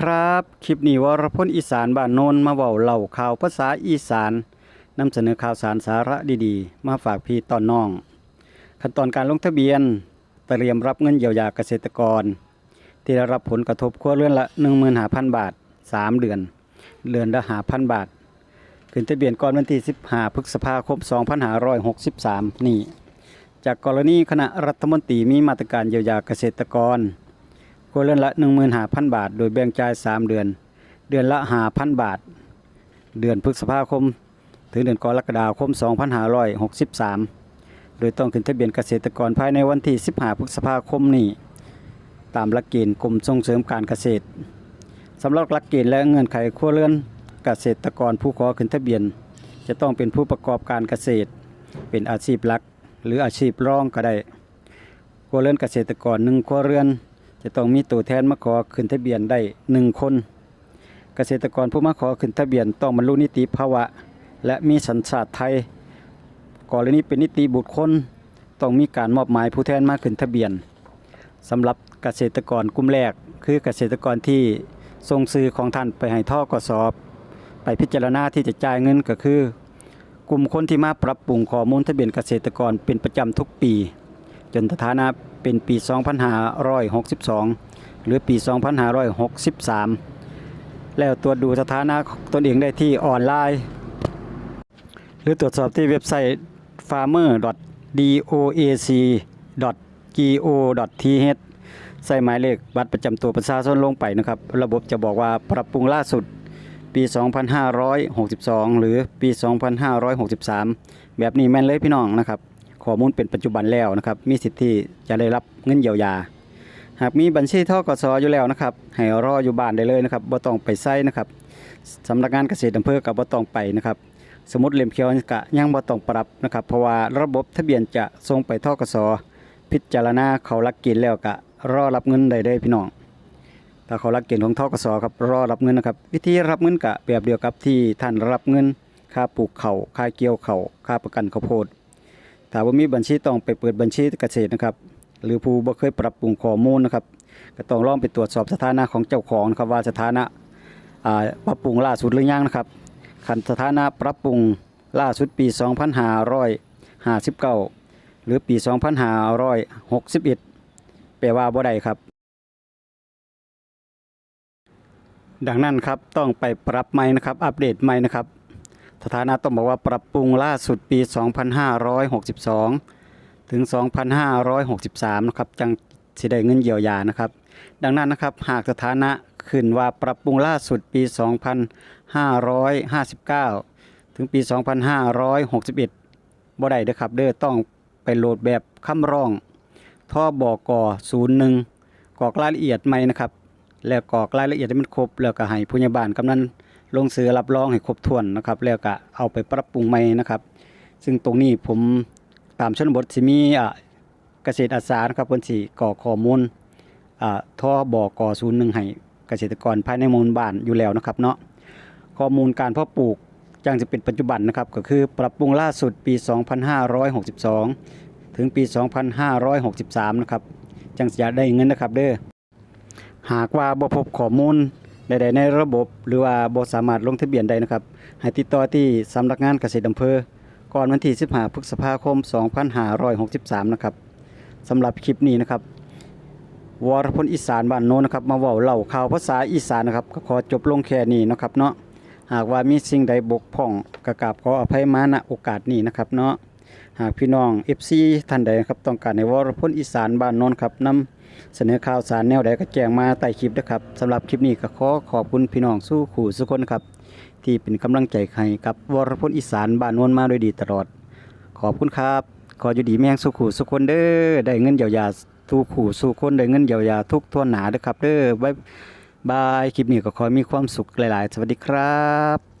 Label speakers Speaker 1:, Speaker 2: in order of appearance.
Speaker 1: ครับ คลิปนี้วรพลอีสานบ้านโนนมาเว้าเล่าข่าวภาษาอีสานนำเสนอข่าวสารสาระดีๆ มาฝากพี่ตอนน้อง ขั้นตอนการลงทะเบียนเตรียมรับเงินเยียวยาเกษตรกร ที่ได้รับผลกระทบครัวเรือนละ15,000 บาท 3 เดือน เดือนละ5,000 บาท ขึ้นทะเบียนก่อนวันที่ 15พฤษภาคม2563 นี่ จากกรณีคณะรัฐมนตรีมีมาตรการเยียวยาเกษตรกร ครัวเรือนละ 15,000 บาท โดยแบ่งจ่าย 3 เดือน เดือนละ 5,000 บาท เดือนพฤษภาคม ถึงเดือนกรกฎาคม 2563 โดยต้องขึ้นทะเบียนเกษตรกรภายในวันที่ 15 พฤษภาคมนี้ ตามหลักเกณฑ์กรมส่งเสริมการเกษตรสำหรับหลักเกณฑ์และเงื่อนไขครัวเรือนเกษตรกรผู้ขอขึ้นทะเบียน จะต้องเป็นผู้ประกอบการเกษตร เป็นอาชีพหลัก หรืออาชีพรองก็ได้ครัวเรือนเกษตรกรหนึ่งครัวเรือน จะต้องมีตัวแทนมาขอขึ้นทะเบียนได้หนึ่งคน เกษตรกรผู้มาขอขึ้นทะเบียนต้องบรรลุนิติภาวะ และมีสัญชาติไทยกรณีเป็นนิติบุคคลต้องมีการมอบหมายผู้แทนมาขึ้นทะเบียนสำหรับเกษตรกรกลุ่มแรก คือเกษตรกรที่ส่งซื้อของท่านไปให้ท่อกสอบ ไปพิจารณาที่จะจ่ายเงินก็คือ กลุ่มคนที่มาปรับปรุงข้อมูลทะเบียนเกษตรกรเป็นประจำทุกปี จนสถานะเป็นปี 2562 หรือปี 2563 แล้วตรวจดูสถานะตนเองได้ที่ออนไลน์ หรือตรวจสอบที่เว็บไซต์ farmer.doac.go.th ใส่หมายเลขบัตรประจำตัวประชาชนลงไปนะครับ ระบบจะบอกว่าปรับปรุงล่าสุดปี 2562 หรือปี 2563 แบบนี้แม่นเลยพี่น้องนะครับ ข้อมูลเป็นปัจจุบันแล้วนะครับ มีสิทธิ์ที่จะได้รับเงินเยียวยา หากมีบัญชีทกสออยู่แล้วนะครับ ให้รออยู่บ้านได้เลยนะครับบ่ต้องไปไส้นะครับสำนักงานเกษตรอำเภอกับบ่ต้องไปนะครับ สมุดเล่มเขียวกะยังบ่ต้องปรับนะครับ เพราะว่าระบบทะเบียนจะส่งไปทกสพิจารณาเขาลักเกณฑ์แล้วกะรอรับเงินได้เลยพี่น้องถ้าเขาลักเกณฑ์ของทกสครับรอรับเงินนะครับ วิธีรับเงินกะแบบเดียวกับที่ท่านรับเงินค่าปลูกเขาค่าเกี่ยวเขาค่าประกันข้าวโพด ถ้าว่ามีบัญชีต้องไปเปิดบัญชีเกษตรนะครับ หรือผู้บ่เคยปรับปรุงข้อมูลนะครับ ก็ต้องลองไปตรวจสอบสถานะของเจ้าของนะครับว่าสถานะปรับปรุงล่าสุดหรือยังนะครับคันสถานะปรับปรุงล่าสุดปี 2559 หรือปี 2561 แปลว่าบ่ได้ครับ ดังนั้นครับต้องไปปรับใหม่นะครับ อัปเดตใหม่นะครับ สถานะต้องบอกว่าปรับปรุงล่าสุดปี 2562 ถึง 2563 นะครับ จังสิได้เงินเยียวยานะครับ ดังนั้นนะครับ หากสถานะขึ้นว่าปรับปรุงล่าสุดปี 2559 ถึงปี 2561บ่ได้เด้อครับ เด้อต้องไปโหลดแบบคำร้องท่อบอกอ01กรอกรายละเอียดใหม่นะครับ แล้วกรอกรายละเอียดให้มันครบ แล้วก็ให้ผู้ใหญ่บ้านกำนัน ลงเสือรับรองให้ครบถ้วนนะครับ แล้วก็เอาไปปรับปรุงใหม่นะครับ ซึ่งตรงนี้ผมตามชนบทสิมีเกษตรอาสานะครับเพิ่นสิกรอข้อมูลอ่าท่อบก01ให้เกษตรกรภายในหมู่บ้านอยู่แล้วนะครับเนาะข้อมูลการเพาะปลูกจังจะเป็นปัจจุบันนะครับก็คือปรับปรุงล่าสุดปี 2562 ถึงปี 2563 นะครับ จังจะได้เงินนะครับเด้อหากว่าบ่พบข้อมูล ใดๆในระบบหรือว่าบ่สามารถลงทะเบียนได้นะครับ ให้ติดต่อที่สำนักงานเกษตรอำเภอ ก่อนวันที่ 15พฤษภาคม 2563 นะครับสำหรับคลิปนี้นะครับวรพลอีสานบ้านโน้นนะครับ มาเว้าเล่าข่าวภาษาอีสานนะครับก็ขอจบลงแค่นี้นะครับเนาะหากว่ามีสิ่งใดบกพร่องก็กราบขออภัยมาณโอกาสนี้นะครับเนาะ หากพี่น้อง FC ท่านใดครับต้องการในวรพลอีสานบ้านโน้นครับนำเสนอข่าวสารแนวใดก็แจ้งมาใต้คลิปนะครับสำหรับคลิปนี้ก็ขอขอบคุณพี่น้องสู้ขู่สุคนครับ ที่เป็นกำลังใจให้กับวรพลอีสานบ้านโน้นมาโดยดีตลอด ขอบคุณครับ ขออยู่ดีแม่งสู้ขู่สุคนเด้อได้เงินเยียวยาทุกขู่สู้คนได้เงินเยียวยาทุกทั่วหนาเด้อครับเด้อบ๊ายบายคลิปนี้ก็ขอให้มีความสุขหลาย ๆ สวัสดีครับ